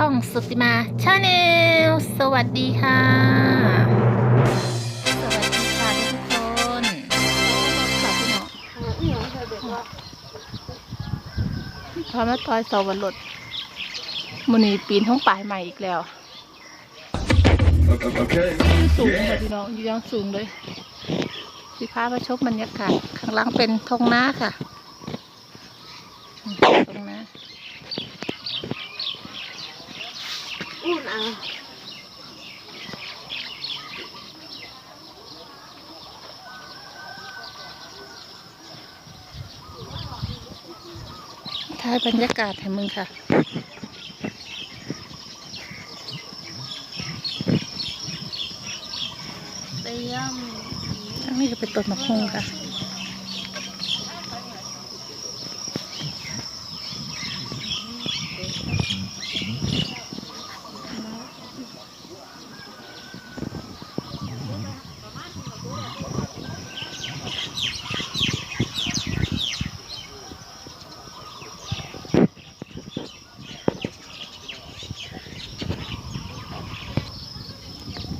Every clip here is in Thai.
ช่องสุติมาชาแนลสวัสดีค่ะ สวัสดีค่ะทุกคนค่ะพี่น้องพอมาต่อยสวรสมันนี่ปีนท้องปลายใหม่อีกแล้วสูงค่ะพี่น้องอยู่ยังสูงเลยสิพามาชมบรรยากาศข้างล่างเป็นทงนาค่ะอืมทงนา อุ่นเอา ถ่ายบรรยากาศให้มึงค่ะ เตรียมทั้งนี้ก็เป็นต้นมะฮุงค่ะ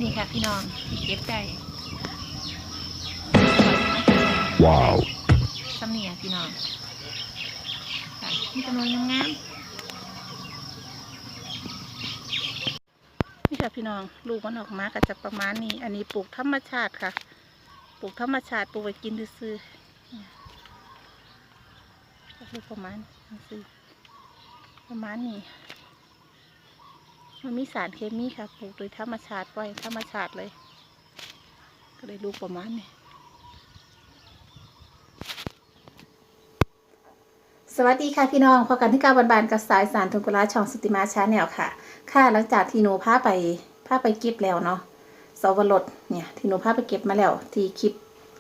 นี่ ค่ะพี่น้องเก็บได้ Wow. สำเนียงพี่น้องค่ะมีจำนวนงามๆนี่ค่ะพี่น้องลูกมันออกมาก็จะประมาณนี้ อันนี้ปลูกธรรมชาติค่ะ ปลูกธรรมชาติปลูกไว้กินซื้อๆเนี่ยก็คือประมาณนี้ซื้อประมาณนี้ มันมีสารเคมีค่ะปลูกโดยธรรมชาติไว้ธรรมชาติเลย ก็เลยลูกประมาณนี้สวัสดีค่ะพี่น้องพอกันที่การบานๆกับสายสารทุนกุลาช่องสุติมาชาแนลค่ะ ค่ะหลังจากที่หนูพาไปพาไปเก็บแล้วเนาะสวรสเนี่ยที่หนูพาไปเก็บมาแล้วที่คลิป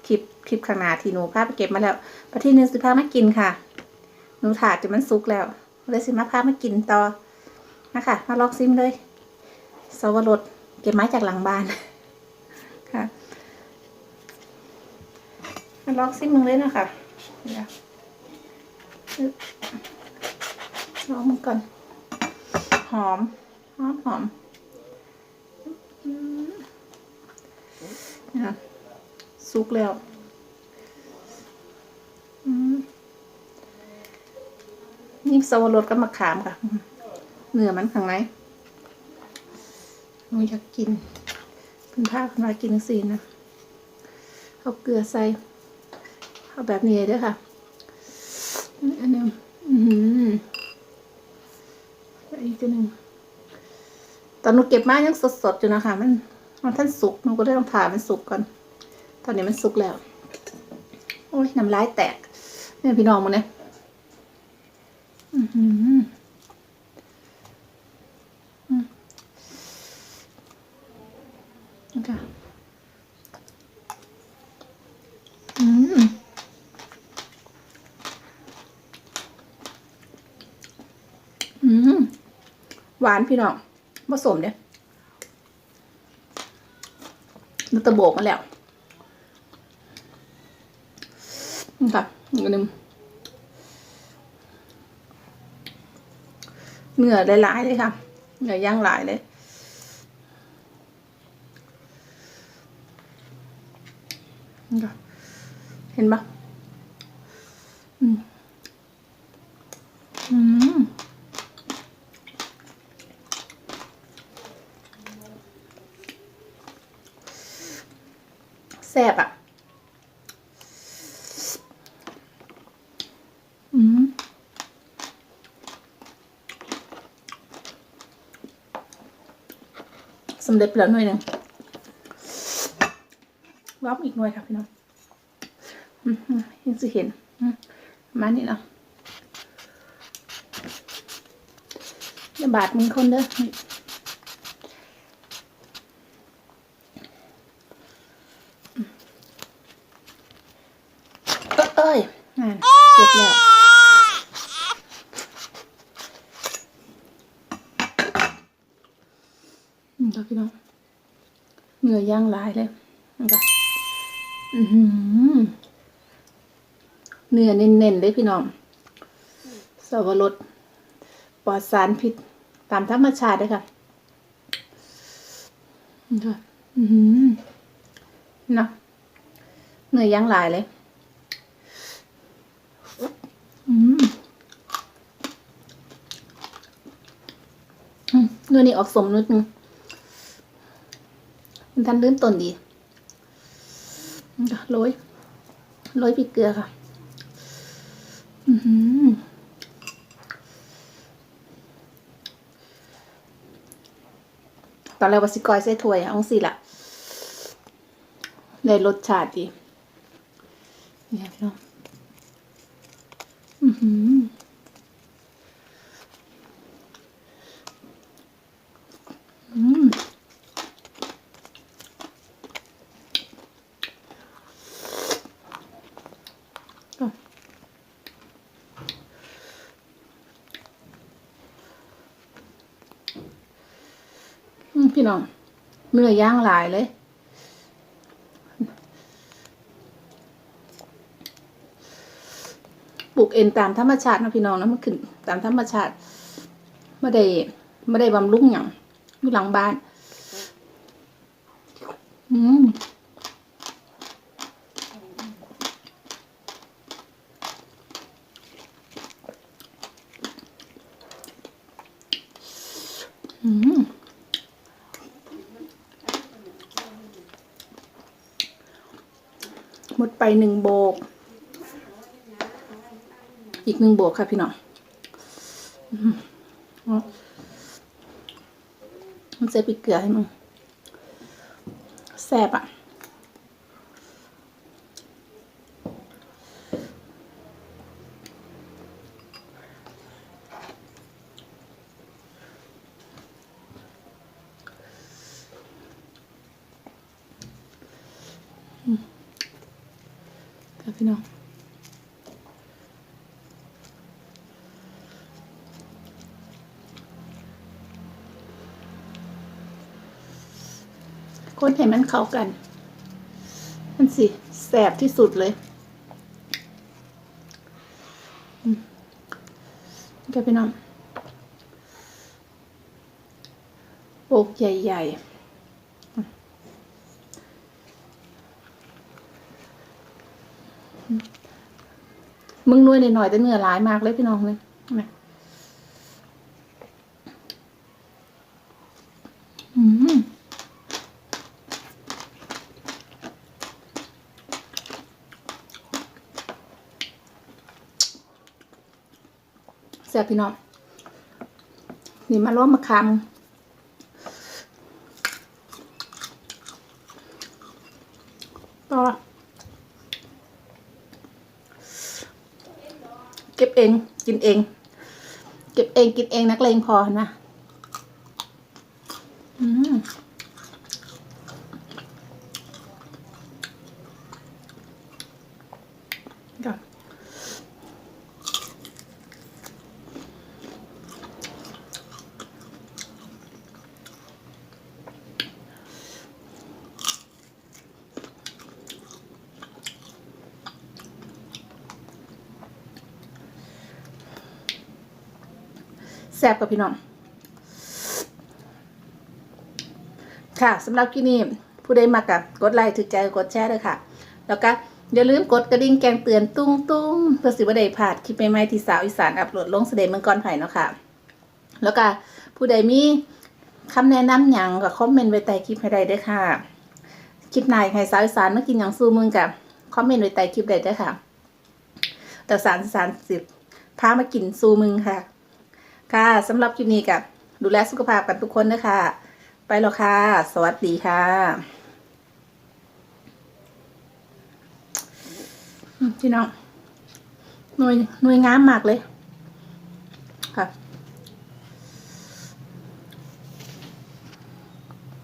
คลิปคลิปข้างหน้าที่หนูพาไปเก็บมาแล้วปที่หนึงสิพามากินค่ะ หนูถาดจนมันสุกแล้วเลยสิมาพามากินต่อ นะคะ มาลองซิมเลยสวรสเก็บมาจากหลังบ้านค่ะมาลองซิมมึงเลยนะคะเดี๋ยวลองมันก่อนหอมหอมหอมนะสุกแล้วนี่สวรสกับมะขามค่ะ เนื้อมันข้างในหนูอยากกินคุณภาคุณมากินสีนะเอาเกลือใส่เอาแบบนี้เลยด้วยค่ะอันนึงอือหืออีกตัวหนึ่งตอนหนูเก็บมายังสดๆอยู่นะคะมันมันท่านสุกหนูก็ได้ต้องผ่ามันสุกก่อน ตอนนี้มันสุกแล้ว โอ้ยน้ำลายแตกเนี่ยพี่น้องมันเนี่ยอือหือ นี่ค่ะอืมอืมหวานพี่น้องผสมเนี่ยมันตะโบกมาแล้วนี่ค่ะอีกนหนึงเนื้อหลายๆเลยค่ะเนื้อย่างหลายเลย นี่ค่ะ เห็นปะอืม อืมแซ่บอะ อืม สำเร็จแล้วหน่วยหนึ่ง รอบอีกหน่วยค่ะพี่น้องยังจะเห็นมานี้เนาะอย่าบาดมือคนเด้อเอ้ยงานเจ็บแล้วอืมครับพี่น้องเหงื่อย่างหลายเลยนะคะอือหือ เนื้อเน้นๆเลยพี่น้องสวรสปลอดสารพิษ ตามธรรมชาติเลยค่ะนี่ค่ะอือหือเนื้อย่างหลายเลยอืมอืมเนื้อนี่ออกสมนิดนึงมันทันเริ่มต้นดี โรยโรยพริกเกลือค่ะ อือตอนแรกว่าสิกอยใส่ถ้วยเอาสิละได้รสชาติดีเนี่ยพี่น้องอือหือมอะอืม พี่น้องเนื้อย่างหลายเลยปลูกเอนตามธรรมชาตินะพี่น้องนะมันขึ้นตามธรรมชาติไม่ได้ไม่ได้บำรุงอย่างอยู่หลังบ้าน อืมอืม หมดไปหนึ่งโบก อีกหนึ่งโบกค่ะพี่น้องมันจะไปเกลือให้มึงแซบอะ พี่น้องคนให้มันเข้ากัน มันสิแสบที่สุดเลยอืมโอเคพี่น้องโอกใหญ่ ๆ มึงนวยหน่อยๆแต่เนื้อหลายมากเลยพี่น้องเลยนะอืมแซ่บพี่น้อง นี่มาร่วมมาคำต่อ เก็บเอง กินเอง เก็บเองกินเองนักเลงพอนะ แซ่บกับพี่น้อง ค่ะสำหรับที่นี่ผู้ใดมากับกดไลค์ถึกใจกดแชร์เลยค่ะ แล้วก็อย่าลืมกดกระดิ่งแกงเตือนตุ้งตุ้งเพื่อสิบได้พลาดคลิปใหม่ๆที่สาวอีสานอัปโหลดลงแสดงเมืองก่อนไผ่เนาะค่ะ แล้วก็ผู้ใดมีคำแนะนำหยังก็คอมเมนต์ไว้ใต้คลิปให้ได้ด้วยค่ะ คลิปไหนให้สาวอีสานมากินอย่างสู้มึงกับคอมเมนต์ไว้ใต้คลิปได้ด้วยค่ะแต่สารสารสิบพามากินสู้มึงค่ะ ค่ะสำหรับคลิปนี้กับดูแลสุขภาพกันทุกคนนะคะ ไปแล้วค่ะ สวัสดีค่ะพี่น้องหน่วยหน่วยงามมากเลยค่ะ